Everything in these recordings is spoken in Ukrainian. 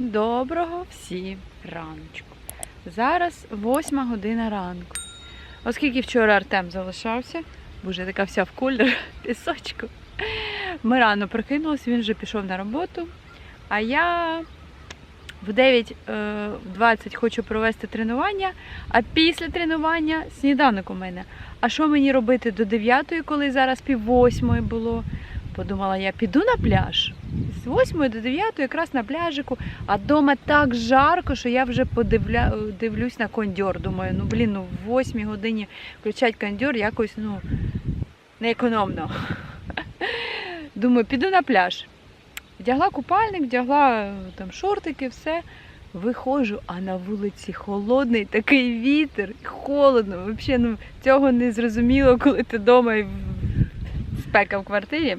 Доброго всім раночку. Зараз восьма година ранку. Оскільки вчора Артем залишався, вже така вся в колір пісочку. Ми рано прокинулися, він вже пішов на роботу. А я в 9.20 хочу провести тренування, а після тренування сніданок у мене. А що мені робити до 9, коли зараз пів восьмої було? Подумала, я піду на пляж. З 8 до 9 якраз на пляжику, а вдома так жарко, що я вже подивля... дивлюсь на кондьор. Думаю, ну блін, ну в 8 годині включати кондьор якось ну, неекономно. Думаю, піду на пляж. Вдягла купальник, вдягла там шортики, все. Виходжу, а на вулиці холодний такий вітер, холодно. Взагалі, ну, цього не зрозуміло, коли ти вдома і спека в квартирі.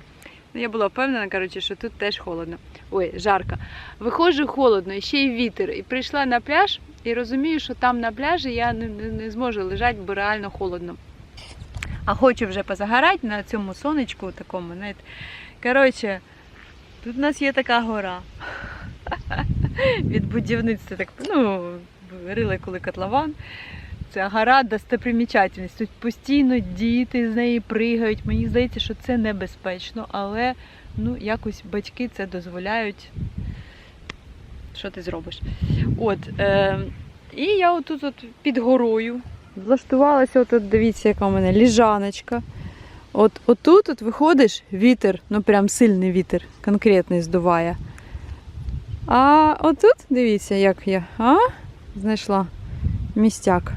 Ну, я була впевнена, коротше, що тут теж холодно. Ой, жарко. Виходжу холодно, ще й вітер. І прийшла на пляж і розумію, що там на пляжі я не, не, зможу лежати, бо реально холодно. А хочу вже позагорати на цьому сонечку такому, знаєте. Коротше, тут у нас є така гора. Від будівництва так, ну, рили коли котлован. Це гора достопримічательність. Тут постійно діти з неї пригають. Мені здається, що це небезпечно, але ну, якось батьки це дозволяють. Що ти зробиш? От, е, і я отут от під горою влаштувалася, от, дивіться, яка у мене ліжаночка. От отут от виходиш, вітер, ну прям сильний вітер, конкретний здуває. А отут, дивіться, як я а? знайшла містяк.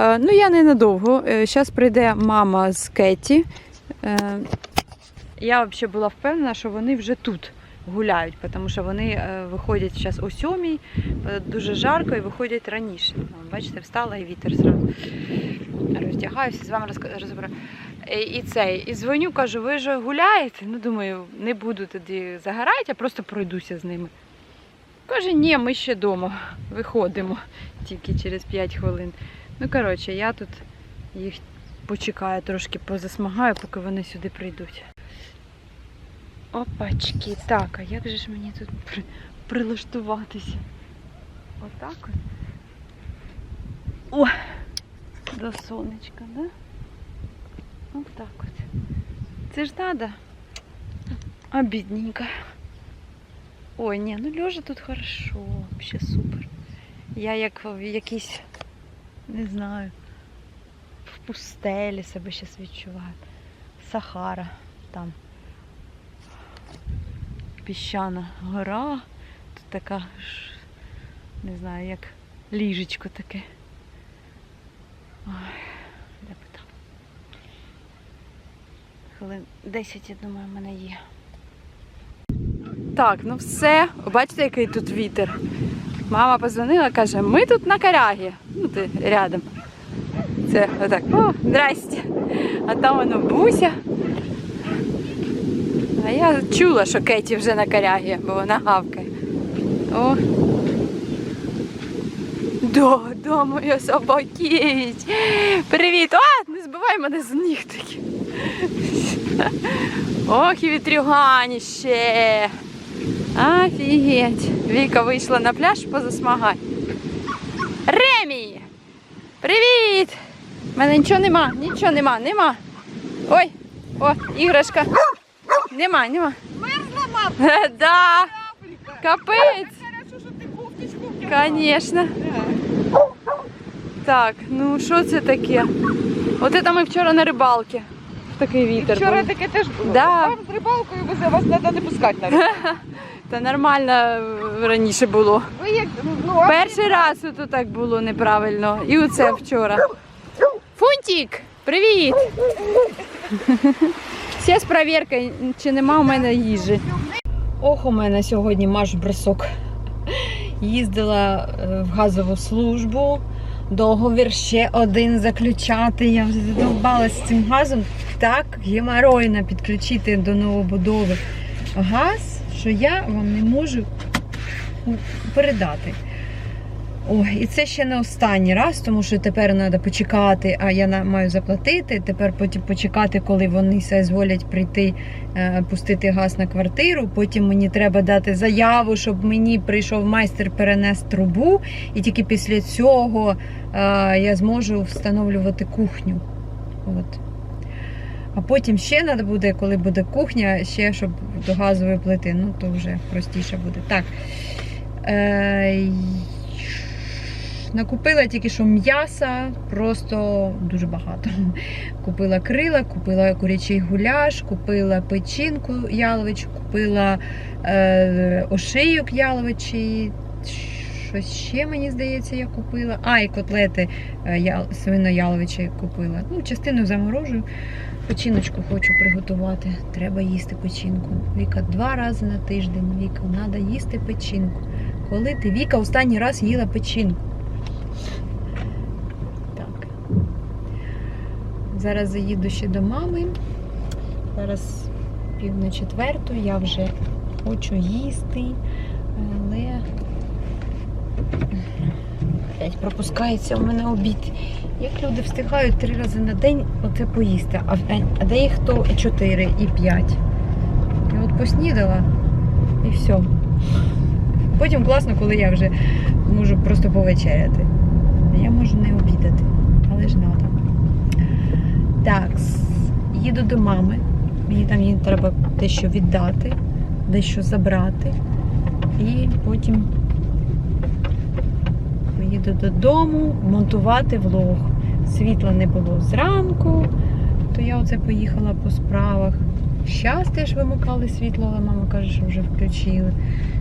Е, ну, я ненадовго. Зараз прийде мама з Кеті. Е, я взагалі була впевнена, що вони вже тут гуляють, тому що вони е, виходять зараз о сьомій, е, дуже жарко і виходять раніше. Бачите, встала і вітер зразу. Роздягаюся, з вами розбираю. Е, І цей, і дзвоню, кажу, ви ж гуляєте? Ну, думаю, не буду тоді загорати, а просто пройдуся з ними. Каже, ні, ми ще вдома виходимо тільки через 5 хвилин. Ну, коротше, я тут їх почекаю, трошки позасмагаю, поки вони сюди прийдуть. Опачки, так, а як же ж мені тут при... прилаштуватися? Отак от. О! До сонечка, да? Отак от. Це ж надо. А бідненько. Ой, ні, ну лежа тут хорошо, вообще супер. Я як в якійсь, не знаю, в пустелі себе зараз відчуваю. Сахара там. Піщана гора. Тут така, ж, не знаю, як ліжечко таке. Ой, де би там. Хвилин 10, я думаю, в мене є. Так, ну все. Бачите, який тут вітер. Мама позвонила, каже, ми тут на корягі. Ну, ти рядом. Це отак. О, здрасте. А там воно буся. А я чула, що Кеті вже на корягі, бо вона гавкає. О. Да, да, моя собакіть. Привіт! А, не збивай мене з ніг таки. Ох, і вітрюганіще. Офігеть. Віка вийшла на пляж позасмагати. Ремі! Привіт! У мене нічого нема, нічого нема, нема. Ой, о, іграшка. Нема, нема. Мерзла, мам, Да, капець. Звісно. Так, ну що це таке? От це ми вчора на рибалці. Такий вітер. Вчора був. таке теж було. Да. Вам з рибалкою везе, вас треба не пускати навіть. Та нормально е, раніше було. Ви як, ну, Перший раз тут так було неправильно. І оце вчора. Фунтик, привіт! Все з перевіркою, чи нема у мене їжі. Ох, у мене сьогодні марш бросок. Їздила е, в газову службу. Договір ще один заключати. Я вже задовбалася з цим газом. Так геморойно підключити до новобудови газ, що я вам не можу передати. Ой, і це ще не останній раз, тому що тепер треба почекати, а я маю заплатити. Тепер потім почекати, коли вони все зволять прийти, е, пустити газ на квартиру. Потім мені треба дати заяву, щоб мені прийшов майстер перенес трубу, і тільки після цього е, я зможу встановлювати кухню. От. А потім ще треба буде, коли буде кухня, ще щоб до газової плити. Ну, то вже простіше буде. Так. Е, накупила тільки що м'яса, просто дуже багато. Купила крила, купила курячий гуляш, купила печінку яловичу, купила е, ошийок яловичий. Щось ще мені здається, я купила. А, і котлети е, я, свино-яловичі купила. Ну, частину заморожую. Печіночку хочу приготувати. Треба їсти печінку. Віка два рази на тиждень. Віка, треба їсти печінку. Коли ти Віка останній раз їла печінку? Так. Зараз заїду ще до мами. Зараз пів на четверту. Я вже хочу їсти, але Опять пропускається у мене обід. Як люди встигають три рази на день оце поїсти, а, а де їх то і чотири, і п'ять. Я от поснідала і все. Потім класно, коли я вже можу просто повечеряти. Я можу не обідати, але ж надо. Так, їду до мами. Мені там їй треба дещо віддати, дещо забрати. І потім поїду додому монтувати влог. Світла не було зранку, то я оце поїхала по справах. Щас теж вимикали світло, але мама каже, що вже включили.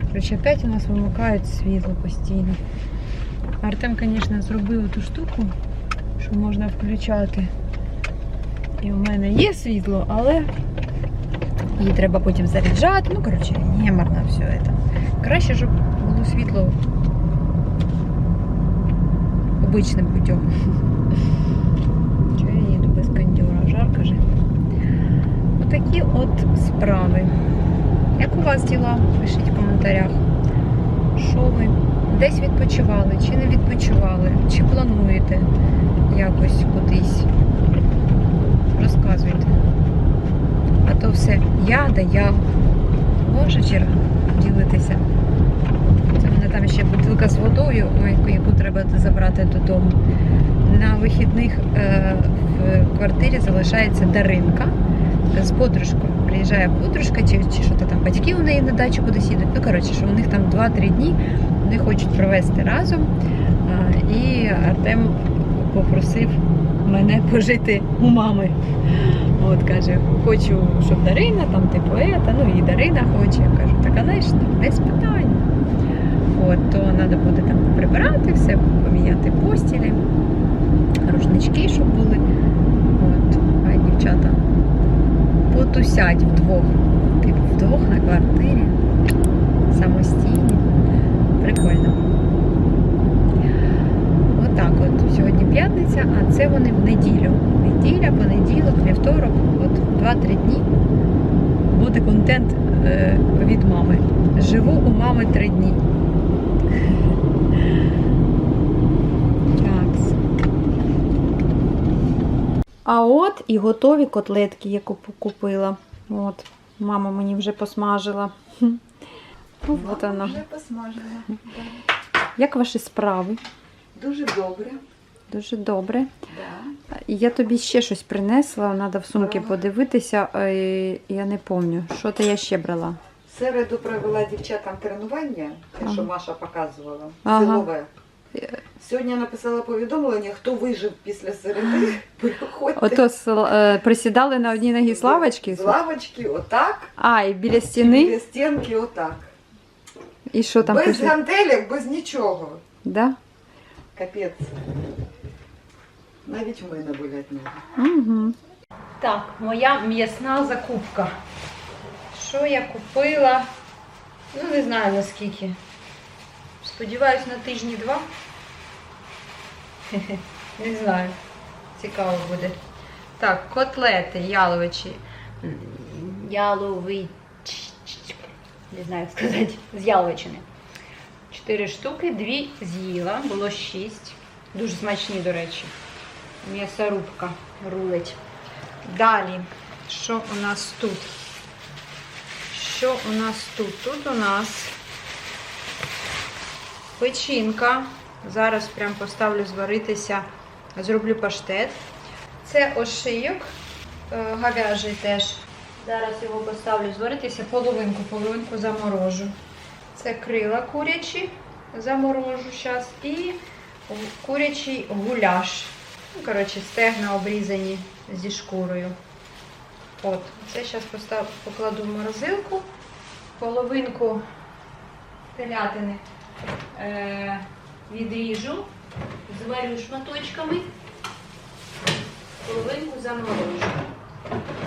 Короче, опять у нас вимикають світло постійно. Артем, звісно, зробив ту штуку, що можна включати. І у мене є світло, але її треба потім заряджати. Ну, коротше, геморно все це. Краще, щоб було світло обичним путем. Чого я їду без кондюра? Жарко же. Отакі от справи. Як у вас діла? Пишіть в коментарях. Що ви? Десь відпочивали, чи не відпочивали, чи плануєте якось кудись? Розказуйте. А то все я да я. Ваша черга ділитися. Там ще бутилка з водою, ой, яку треба забрати додому. На вихідних е, в квартирі залишається Даринка з подружкою. Приїжджає подружка, чи, чи що то там батьки у неї на дачу кудись їдуть. Ну, коротше, що у них там 2-3 дні вони хочуть провести разом. А, і Артем попросив мене пожити у мами. От каже, хочу, щоб Дарина, там типу ета, ну і Дарина хоче. Я кажу, так, звісно, без питань. От, то треба буде там прибирати все, поміняти постілі, рушнички, щоб були. От, а дівчата потусять вдвох. Типу вдвох на квартирі. Самостійні. Прикольно. Отак от. Сьогодні п'ятниця, а це вони в неділю. Неділя, понеділок, вівторок, от 2-3 дні буде контент е, від мами. Живу у мами 3 дні. А от і готові котлетки, яку купила. От, мама мені вже посмажила. От вона. Вже посмажена. Як ваші справи? Дуже добре. Дуже добре. Да. Я тобі ще щось принесла, треба в сумки Ага. подивитися. Я не пам'ятаю, що ти я ще брала. В Середу провела дівчатам тренування, те, що Маша показувала, силове. Сьогодні написала повідомлення, хто вижив після середи, приходьте. Ото сл- е, присідали на одній ногі з лавочки. З лавочки, отак. А, і біля стіни. Біля стінки, отак. І що там без пише? гантелек, без нічого. Да? Капець. Навіть в мене болять ноги. Угу. Так, моя м'ясна закупка. Що я купила? Ну, не знаю наскільки. Сподіваюсь, на тижні два. Не знаю. Цікаво буде. Так, котлети яловичі. М, Яловий. Не знаю, як сказати. З яловичини. чотири штуки, дві з'їла, було шість. Дуже смачні, до речі. М'ясорубка рулить. Далі, що у нас тут? Що у нас тут? Тут у нас печінка. Зараз прям поставлю зваритися, зроблю паштет. Це ошийок е, говяжий теж. Зараз його поставлю зваритися, половинку, половинку заморожу. Це крила курячі, заморожу зараз. І курячий гуляш. Ну, коротше, стегна обрізані зі шкурою. От, це зараз покладу в морозилку. Половинку телятини е, відріжу, зварю шматочками, половинку заморожу.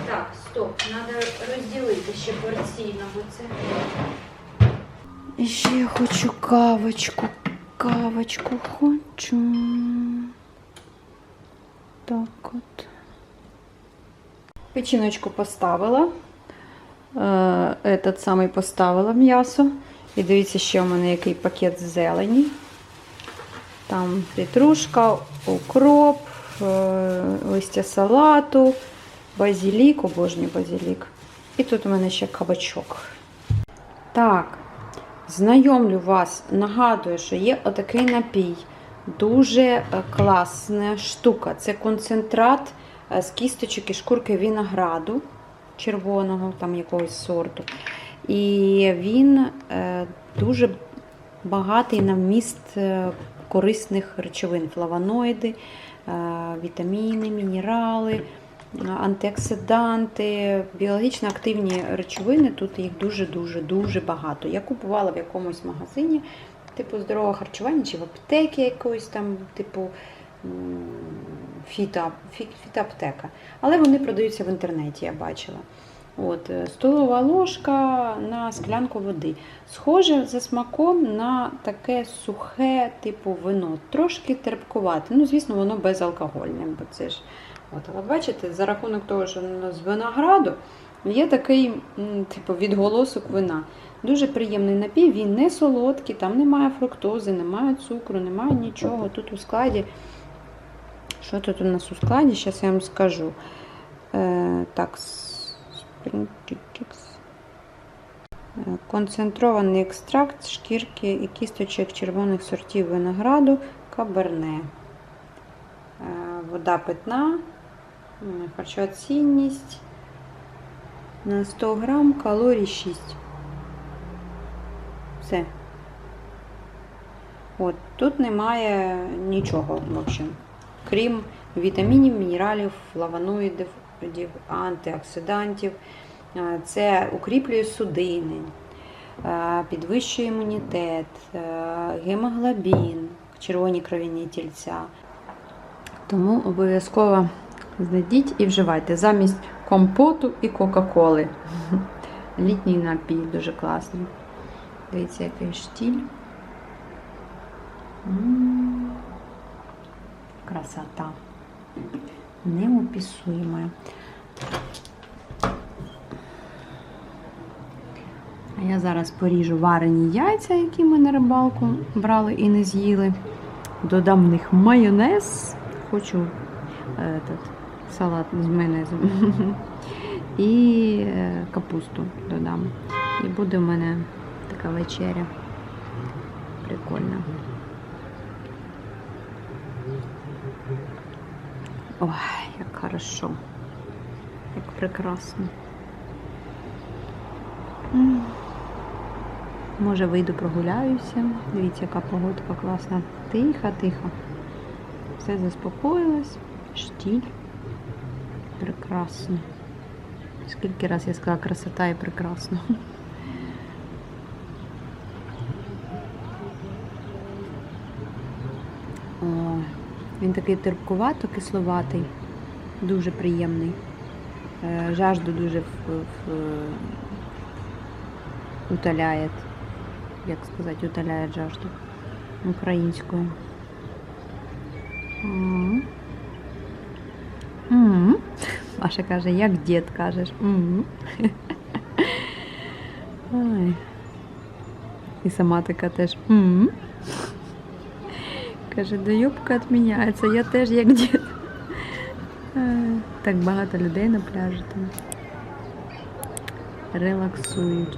Так, стоп, треба розділити ще порційно, бо це. І ще я хочу кавочку. Кавочку хочу. Так от. Печіночку поставила. Е, Этот самий поставила м'ясо. І дивіться, ще у мене який пакет зелені. Там петрушка, укроп, е, листя салату, базилік, обожнюю базилік. І тут у мене ще кабачок. Так, знайомлю вас, нагадую, що є отакий напій. Дуже класна штука. Це концентрат з кісточок і шкурки винограду червоного, там якогось сорту. І він е, дуже багатий на вміст е, корисних речовин, флавоноїди, е, вітаміни, мінерали, е, антиоксиданти, біологічно активні речовини. Тут їх дуже-дуже дуже багато. Я купувала в якомусь магазині, типу здорового харчування, чи в аптекі якоїсь там, типу м, фіто, фітоаптека. Але вони продаються в інтернеті, я бачила. От, е, столова ложка на склянку води. Схоже за смаком на таке сухе, типу вино, трошки терпкувате. Ну, звісно, воно безалкогольне, бо це ж. От, але бачите, за рахунок того, що воно з винограду, є такий, типу, відголосок вина. Дуже приємний напій, він не солодкий, там немає фруктози, немає цукру, немає нічого. Тут у складі. Що тут у нас у складі? Зараз я вам скажу. Е, так. Е, Концентрований екстракт шкірки і кісточок червоних сортів винограду каберне. Е, Вода питна, м, харчова цінність. На 100 грам калорій 6. Все. От, тут немає нічого, в общем, крім вітамінів, мінералів, флавоноїдів, антиоксидантів. Е, Це укріплює судини, е, підвищує імунітет, е, гемоглобін, червоні кров'яні тільця. Тому обов'язково знайдіть і вживайте замість компоту і Кока-Коли. Літній напій дуже класний. Дивіться, який штіль. Красота. Неописуемая. Я зараз поріжу варені яйця, які ми на рибалку брали і не з'їли. Додам в них майонез. Хочу е, салат з майонезом. І е, капусту додам. І буде в мене така вечеря. Прикольна. Ой, як хорошо. Як прекрасно. Може, вийду прогуляюся. Дивіться, яка погодка класна. Тихо, тихо. Все заспокоїлось. Штіль. Прекрасно. Скільки раз я сказала красота і прекрасно. О, він такий терпкувато кисловатий, дуже приємний. Е, Жажду дуже в, в, утоляє. Як сказати, утоляє жажду українською. М. М. Маша каже, як дід кажеш. М. І сама така теж. «М». Каже, да юбка відміняється, я теж як дід. Е, Так багато людей на пляжі там. Релаксують.